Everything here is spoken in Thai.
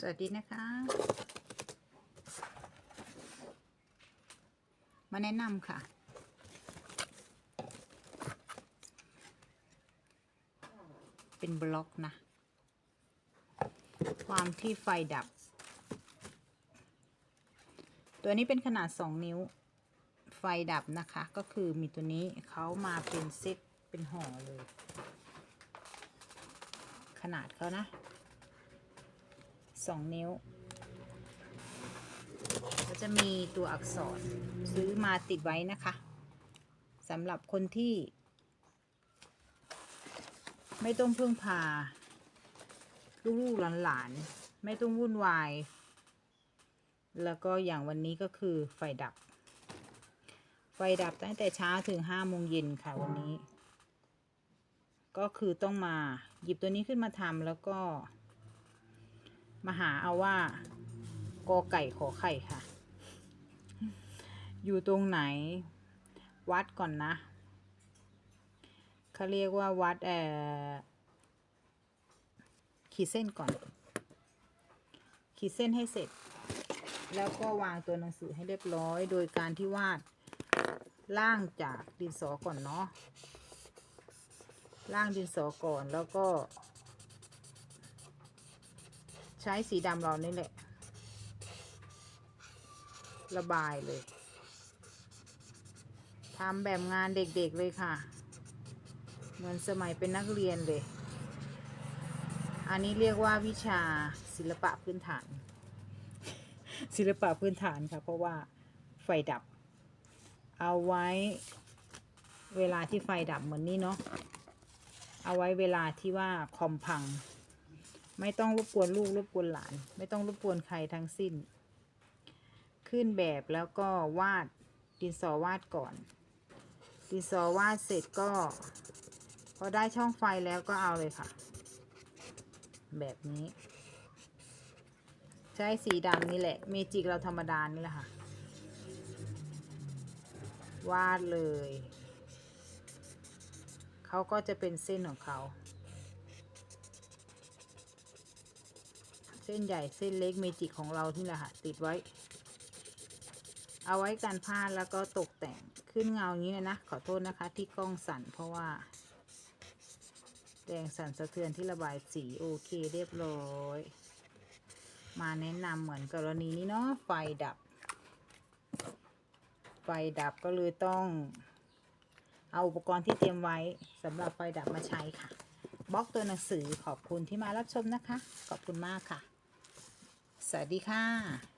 สวัสดีนะคะ มาแนะนำค่ะเป็นบล็อกนะ ความที่ไฟดับ ตัวนี้เป็นขนาด 2 นิ้ว ไฟดับนะคะ ก็คือมีตัวนี้เขามาเป็นเซ็ตเป็นห่อเลย ขนาดเขานะ 2 นิ้ว ก็จะมีตัวอักษรซื้อมาติดไว้นะคะสำหรับคนที่ ไม่ต้องพึ่งพา ลูกๆหลานๆ ไม่ต้องวุ่นวาย แล้วก็อย่างวันนี้ก็คือไฟดับ ไฟดับตั้งแต่เช้าถึงห้าโมงเย็นค่ะวันนี้ ก็คือต้องมาหยิบตัวนี้ขึ้นมาทำแล้วก็ มาหาเอาว่ากอไก่ขอไข่ค่ะ อยู่ตรงไหน วัดก่อนนะเขาเรียกว่าวัดเอ่อขีดเส้นก่อน ขีดเส้นให้เสร็จ แล้วก็วางตัวหนังสือให้เรียบร้อย โดยการที่วาดล่างจากดินสอก่อนเนาะล่างดินสอก่อนแล้วก็ ใช้สีดำเรานี่แหละ ระบายเลยทำแบบงานเด็กๆเลยค่ะ เหมือนสมัยเป็นนักเรียนเลย อันนี้เรียกว่าวิชาศิลปะพื้นฐาน ศิลปะพื้นฐานค่ะ เพราะว่าไฟดับ เอาไว้เวลาที่ไฟดับเหมือนนี้เนาะ เอาไว้เวลาที่ว่าคอมพัง ไม่ต้องรบกวนลูกรบกวนหลาน ไม่ต้องรบกวนใครทั้งสิ้น ขึ้นแบบแล้วก็วาดดินสอวาดก่อน ดินสอวาดเสร็จก็ พอได้ช่องไฟแล้วก็เอาเลยค่ะ แบบนี้ ใช้สีดำนี่แหละ เมจิกเราธรรมดานี่แหละค่ะ วาดเลย เขาก็จะเป็นเส้นของเขา เส้นใหญ่เส้นเล็กเมจิกของเราที่แหละค่ะติดไว้ เอาไว้กันพลาดแล้วก็ตกแต่งขึ้นเงาอย่างนี้เลยนะ ขอโทษนะคะที่กล้องสั่นเพราะว่า แรงสั่นสะเทือนที่ระบายสีโอเคเรียบร้อย มาแนะนำเหมือนกรณีนี้เนาะไฟดับ ไฟดับก็เลยต้อง เอาอุปกรณ์ที่เตรียมไว้สำหรับไฟดับมาใช้ค่ะบล็อกตัวหนังสือขอบคุณที่มารับชมนะคะ ขอบคุณมากค่ะ สวัสดีค่ะ